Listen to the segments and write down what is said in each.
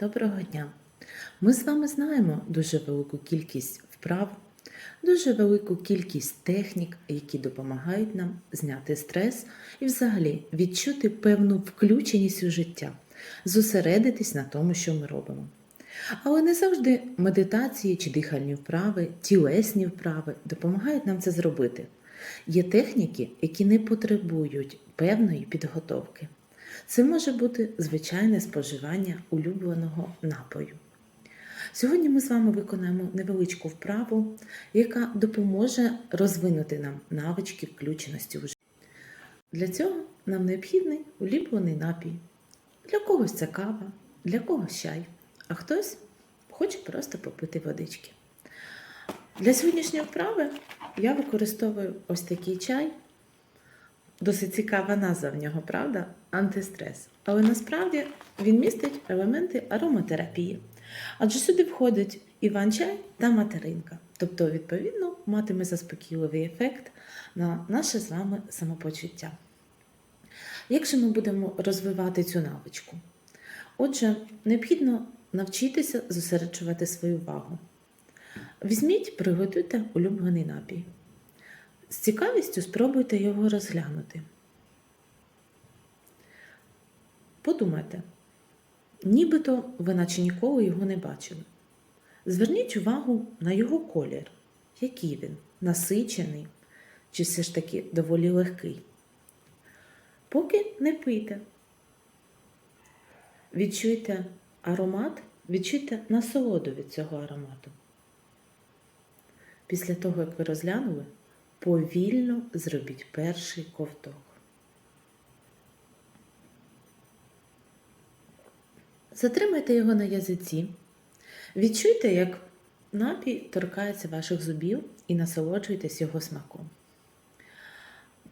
Доброго дня! Ми з вами знаємо дуже велику кількість вправ, дуже велику кількість технік, які допомагають нам зняти стрес і взагалі відчути певну включеність у життя, зосередитись на тому, що ми робимо. Але не завжди медитації чи дихальні вправи, тілесні вправи допомагають нам це зробити. Є техніки, які не потребують певної підготовки. Це може бути звичайне споживання улюбленого напою. Сьогодні ми з вами виконаємо невеличку вправу, яка допоможе розвинути нам навички включеності у життя. Для цього нам необхідний улюблений напій. Для когось це кава, для когось чай, а хтось хоче просто попити водички. Для сьогоднішньої вправи я використовую ось такий чай. Досить цікава назва в нього, правда? Антистрес. Але насправді він містить елементи ароматерапії. Адже сюди входить іван-чай та материнка. Тобто, відповідно, матиме заспокійливий ефект на наше з вами самопочуття. Як же ми будемо розвивати цю навичку? Отже, необхідно навчитися зосереджувати свою увагу. Візьміть, приготуйте улюблений напій. З цікавістю спробуйте його розглянути. Подумайте, нібито ви наче ніколи його не бачили. Зверніть увагу на його колір, який він, насичений чи все ж таки доволі легкий. Поки не пийте. Відчуйте аромат, відчуйте насолоду від цього аромату. Після того, як ви розглянули, повільно зробіть перший ковток. Затримайте його на язиці. Відчуйте, як напій торкається ваших зубів і насолоджуйтесь його смаком.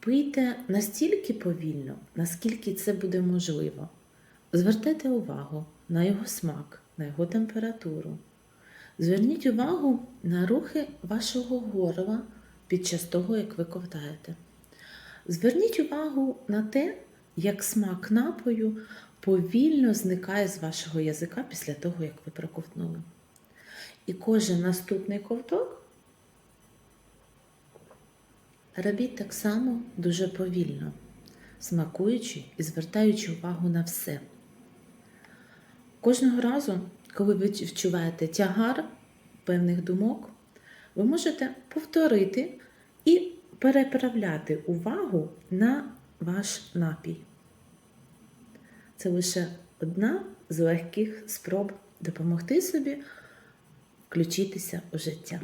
Пийте настільки повільно, наскільки це буде можливо. Звертайте увагу на його смак, на його температуру. Зверніть увагу на рухи вашого горла під час того, як ви ковтаєте. Зверніть увагу на те, як смак напою повільно зникає з вашого язика після того, як ви проковтнули. І кожен наступний ковток робіть так само дуже повільно, смакуючи і звертаючи увагу на все. Кожного разу, коли ви відчуваєте тягар певних думок, ви можете повторити і переправляти увагу на ваш напій. Це лише одна з легких спроб допомогти собі включитися у життя.